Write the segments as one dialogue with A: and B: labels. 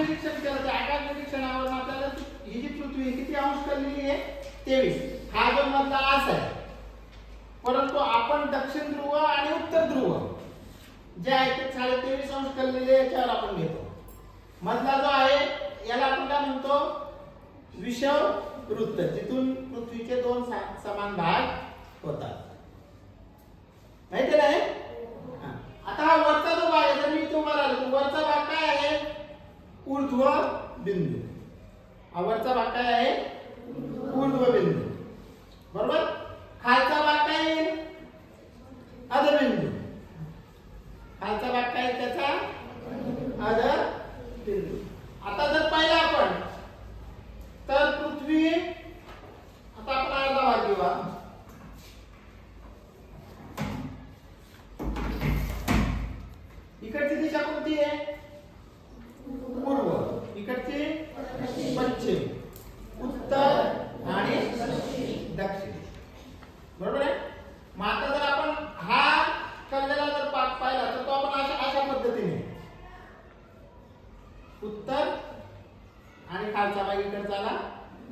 A: निरीक्षण केलं त्या आकाश निरीक्षणावर आपल्याला ही जी पृथ्वी आहे, किती अंश कललेली आहे? तेवीस. हा जो मधला आस आहे. परंतु आपण दक्षिण ध्रुव आणि उत्तर ध्रुव जे आहे ते साडे तेवीस अंश कललेले याच्यावर आपण घेतो. मधला जो आहे याला आपण काय म्हणतो? विषव वृत्त जिथून पृथ्वीचे दोन समान भाग होतात. माहिती नाही हा. आता हा वरचा जो भाग आहे जर मी तुम्हाला आलो तर वरचा भाग काय आहे ऊर्ध्व बिंदू. आवडचा भाग काय आहे? ऊर्ध्व बिंदू. बरोबर? खालचा भाग काय येईल अधबिंदू खालचा भाग काय आहे त्याचा? अध बिंदू. आता जर पाहिलं आपण तर पृथ्वी आता आपण अर्धा भाग घेऊया इकडची दिशा कोणती आहे पूर्व इकडची पश्चिम उत्तर आणि दक्षिण बरोबर आहे मग आता जर आपण हा कल्लेला जर पाठ पाहिला तर तो आपण अशा अशा पद्धतीने उत्तर आणि खालचा भाग इकडचा आला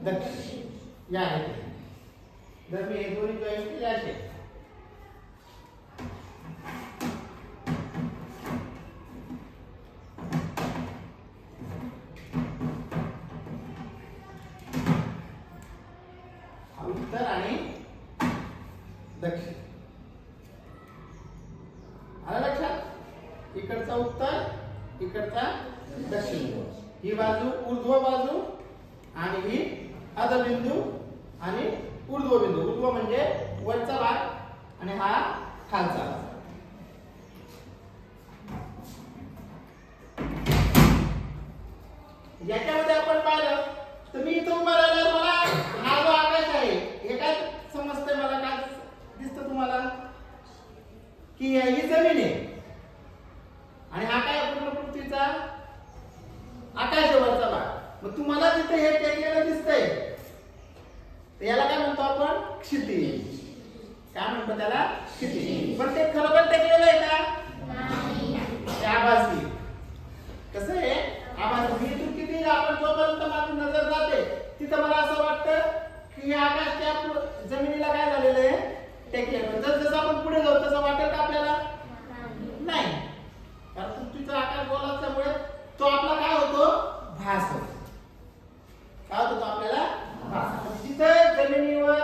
A: दक्षिण. या आहे जर मी हे दोन्ही जॉईन केले असे उत्तर आणि दक्षिण आलं लक्षात इकडचा उत्तर इकडचा दक्षिण ही बाजू ऊर्ध्व बाजू आणि ही अधबिंदू आणि ऊर्ध्व बिंदू ऊर्ध्व म्हणजे वरचा भाग आणि हा खालचा भाग. याच्यामध्ये आपण पाहिलं तर मी इथं उभा राहिल्यावर मला हा जो आकाश आहे हे काय समजतंय मला? काय दिसतं तुम्हाला? की ही जमीन आहे आणि हा काय पूर्ण पृथ्वीचा आकाश आहे वरचा भाग मग तुम्हाला तिथे हे टेकलेलं दिसतंय. याला काय म्हणतो आपण? क्षितिज. काय म्हणतो त्याला? क्षितिज. पण ते खरोखर टेकलेलं आहे का? आभासी कसं आहे? आभासी इथून किती आपण जोपर्यंत माझी नजर जाते तिथं मला असं वाटतं की हे आकाश त्या जमिनीला काय झालेलं आहे? टेकलेलं. जस जसं आपण पुढे जाऊ तसं वाटेल का आपल्याला नाही कारण पृथ्वीचा आकार गोल असल्यामुळे तो आपला काय होतो भास होतो काय होतो तो आपल्याला भास मग जिथं जमिनीवर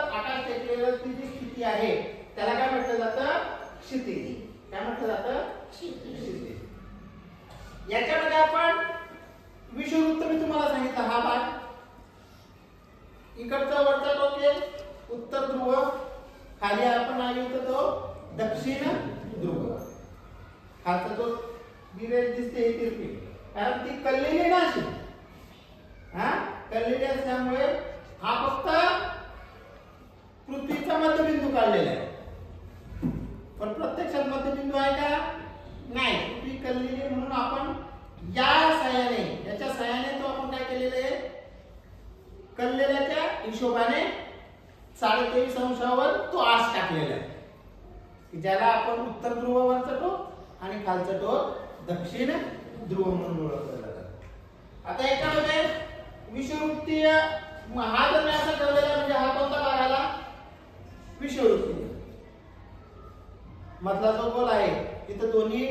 A: आकाश ती जी स्थिती आहे? त्याला काय म्हटलं जातं? क्षितिज. काय म्हटलं जातं? क्षितिज. याच्यामध्ये आपण विषुववृत्त मी तुम्हाला सांगितलं हा भाग. इकडचा वरचा टोक उत्तर ध्रुव. खाली आपण आहे तर तो दक्षिण ध्रुव. खालचा जो गिरेज दिसते ही तिरपी. कारण ती कल्लेली ना अशी. हा? कल्लेली असल्यामुळे हा फक्त पृथ्वीचा मध्यबिंदू आहे. पण प्रत्यक्षात मध्यबिंदू आहे का? नाही. पृथ्वी कल्लेली आहे म्हणून आपण या सहाय्याने याच्या सहाय्याने तो आपण काय केलेलं आहे? कल्लेल्याच्या हिशोबाने साडेतेवीस अंशावर तो आस टाकलेला आहे. ज्याला आपण उत्तर ध्रुवावरचा टोक आणि खालचा टोक दक्षिण ध्रुव म्हणून ओळखलं जातं. आता याच्यामध्ये विषुवृत्तीय म- मधला जो गोल आहे तिथं दोन्ही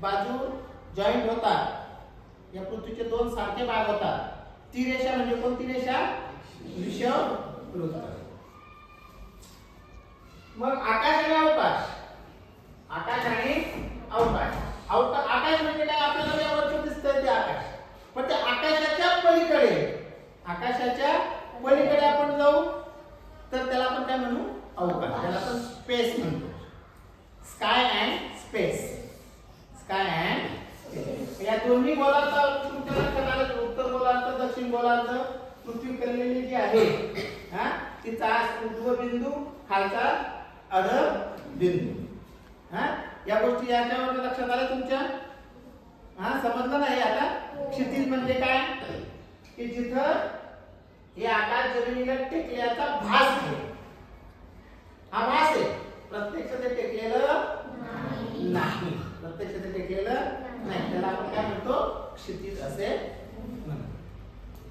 A: बाजू जॉईंट होतात. या पृथ्वीचे दोन सारखे भाग होतात. ती रेषा म्हणजे कोणती रेषा? विषव मग आकाश आणि अवकाश आकाश आणि अवकाश अवकाश आकाश म्हणजे काय आपल्याला यावरचं दिसतंय ते आकाश पण त्या आकाशाच्या पलीकडे आकाशाच्या पलीकडे आपण जाऊ तर त्याला आपण काय म्हणू अवकाश त्याला आपण स्पेस म्हणतो sky and space sky and या दोन्ही गोलाचा तुमच्या लक्षात आलं उत्तर गोलार्ध दक्षिण गोलार्ध पृथ्वी कललेली जी आहे हा तिचा ऊर्ध्व बिंदू खालचा अध बिंदू हा या गोष्टी याच्यावर लक्षात आल्या तुमच्या? हा समजलं नाही आता? क्षितिज म्हणजे काय? की जिथं हे आकाश जमिनीला टेकल्याचा भास आहे. हा भास आहे.